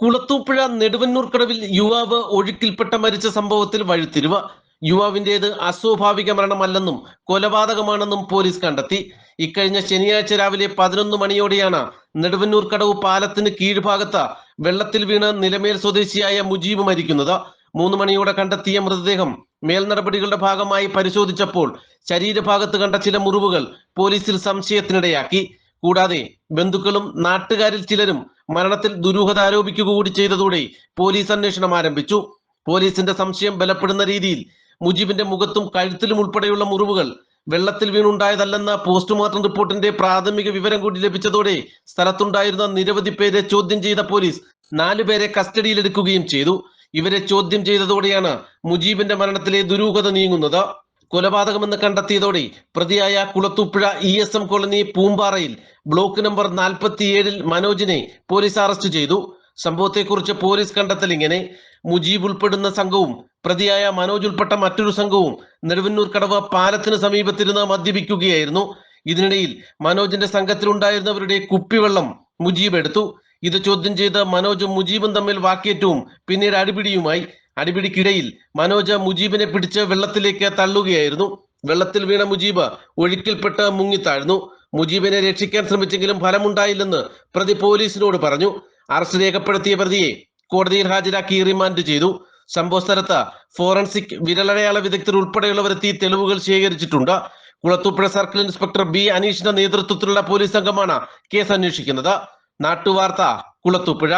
കുളത്തൂപ്പുഴ നെടുവന്നൂർക്കടവിൽ യുവാവ് ഒഴുക്കിൽപ്പെട്ട മരിച്ച സംഭവത്തിൽ വഴിത്തിരിവ് യുവാവിന്റേത് അസ്വാഭാവിക മരണമല്ലെന്നും കൊലപാതകമാണെന്നും പോലീസ് കണ്ടെത്തി. ഇക്കഴിഞ്ഞ ശനിയാഴ്ച രാവിലെ പതിനൊന്ന് മണിയോടെയാണ് നെടുവന്നൂർ കടവ് പാലത്തിന് കീഴ്ഭാഗത്ത് വെള്ളത്തിൽ വീണ് നിലമേൽ സ്വദേശിയായ മുജീബ് മരിക്കുന്നത്. മൂന്ന് മണിയോടെ കണ്ടെത്തിയ മൃതദേഹം മേൽനടപടികളുടെ ഭാഗമായി പരിശോധിച്ചപ്പോൾ ശരീരഭാഗത്ത് കണ്ട ചില മുറിവുകൾ പോലീസിൽ സംശയത്തിനിടയാക്കി. കൂടാതെ ബന്ധുക്കളും നാട്ടുകാരിൽ ചിലരും മരണത്തിൽ ദുരൂഹത ആരോപിക്കുക കൂടി ചെയ്തതോടെ പോലീസ് അന്വേഷണം ആരംഭിച്ചു. പോലീസിന്റെ സംശയം ബലപ്പെടുന്ന രീതിയിൽ മുജീബിന്റെ മുഖത്തും കഴുത്തിലും ഉൾപ്പെടെയുള്ള മുറിവുകൾ വെള്ളത്തിൽ വീണുണ്ടായതല്ലെന്ന പോസ്റ്റ്മോർട്ടം റിപ്പോർട്ടിന്റെ പ്രാഥമിക വിവരം കൂടി ലഭിച്ചതോടെ സ്ഥലത്തുണ്ടായിരുന്ന നിരവധി പേരെ ചോദ്യം ചെയ്ത പോലീസ് നാലുപേരെ കസ്റ്റഡിയിലെടുക്കുകയും ചെയ്തു. ഇവരെ ചോദ്യം ചെയ്തതോടെയാണ് മുജീബിന്റെ മരണത്തിലെ ദുരൂഹത നീങ്ങുന്നത്. കൊലപാതകമെന്ന് കണ്ടെത്തിയതോടെ പ്രതിയായ Kulathupuzha E S M colony പൂമ്പാറയിൽ block number നാൽപ്പത്തിയേഴിൽ മനോജിനെ പോലീസ് അറസ്റ്റ് ചെയ്തു. സംഭവത്തെക്കുറിച്ച് പോലീസ് കണ്ടെത്തൽ ഇങ്ങനെ. മുജീബ് ഉൾപ്പെടുന്ന സംഘവും പ്രതിയായ മനോജ് ഉൾപ്പെട്ട മറ്റൊരു സംഘവും നെടുവന്നൂർ കടവ് പാലത്തിന് സമീപത്തിരുന്ന് മദ്യപിക്കുകയായിരുന്നു. ഇതിനിടയിൽ മനോജിന്റെ സംഘത്തിലുണ്ടായിരുന്നവരുടെ കുപ്പിവെള്ളം മുജീബ് എടുത്തു. ഇത് ചോദ്യം ചെയ്ത് മനോജും മുജീബും തമ്മിൽ വാക്കേറ്റവും പിന്നീട് അടിപിടിയുമായി. അടിപിടിക്കിടയിൽ മനോജ് മുജീബിനെ പിടിച്ച് വെള്ളത്തിലേക്ക് തള്ളുകയായിരുന്നു. വെള്ളത്തിൽ വീണ മുജീബ് ഒഴുക്കിൽപ്പെട്ട് മുങ്ങിത്താഴ്ന്നു മുജീബിനെ രക്ഷിക്കാൻ ശ്രമിച്ചെങ്കിലും ഫലമുണ്ടായില്ലെന്ന് പ്രതി പോലീസിനോട് പറഞ്ഞു. അറസ്റ്റ് രേഖപ്പെടുത്തിയ പ്രതിയെ കോടതിയിൽ ഹാജരാക്കി റിമാൻഡ് ചെയ്തു. സംഭവ സ്ഥലത്ത് ഫോറൻസിക് വിരലടയാള വിദഗ്ധർ ഉൾപ്പെടെയുള്ളവരെത്തി തെളിവുകൾ ശേഖരിച്ചിട്ടുണ്ട്. കുളത്തൂപ്പുഴ സർക്കിൾ ഇൻസ്പെക്ടർ ബി അനീഷിന്റെ നേതൃത്വത്തിലുള്ള പോലീസ് സംഘമാണ് കേസ് അന്വേഷിക്കുന്നത്. നാട്ടുവാർത്ത കുളത്തൂപ്പുഴ.